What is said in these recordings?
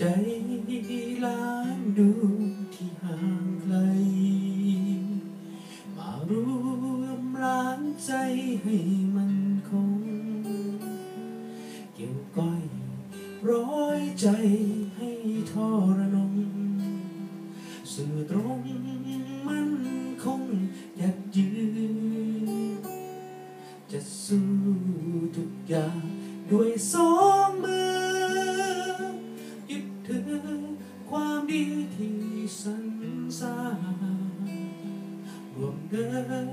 ใจล้านดวงที่ห่างไกล มารวมล้างใจให้มันคง เกี่ยวก้อยร้อยใจให้ทรนงสื่อตรงมันคงยัดยืน จะสู้ทุกอย่างด้วยสอง ดีที่สรรสางรวมเดิน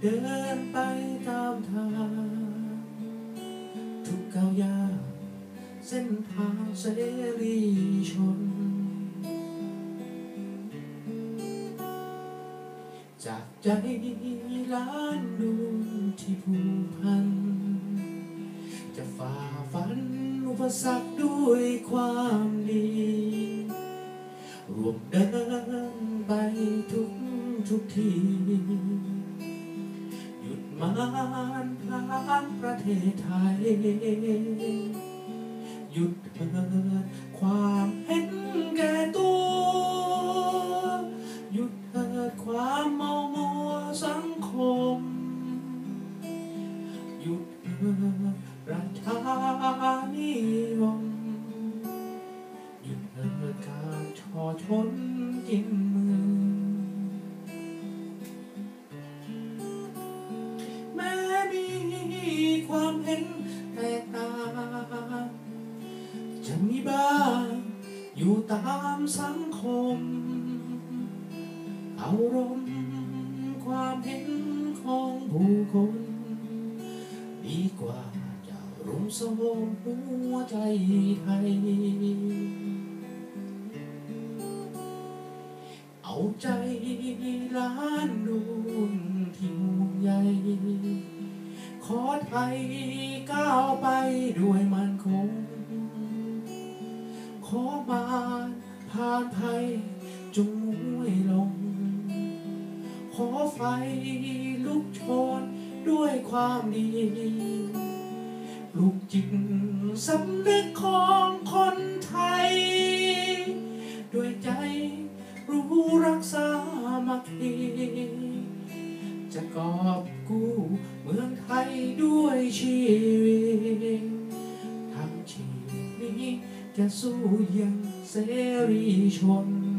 เดินไปตามทางทุกก้าวย่างเส้นทางเสรีชน จากใจล้านดวงที่ผูกพัน จะฝ่าฟันอุปสรรคด้วยความดี วกเดินไปทุกทุกที หยุดมานพลานประเทศไทย หยุดเถิดความ ช่อชนกินมือ แม้มีความเห็นแตกต่างจะมีบ้างอยู่ตามสังคม เอารมความเห็นของผู้คนดีกว่าจะรุมโทรมหัวใจไทย เอาใจล้านดวงที่ห่วงใยขอไทยก้าวไปด้วยมันคง ขอมาผ่านภัยจงมวยลง ขอไฟลุกโชนด้วยความดีลูกจิตสำนึกของคน ชีวิตทั้งชีวิตนี้จะสู้อยังเสรีชน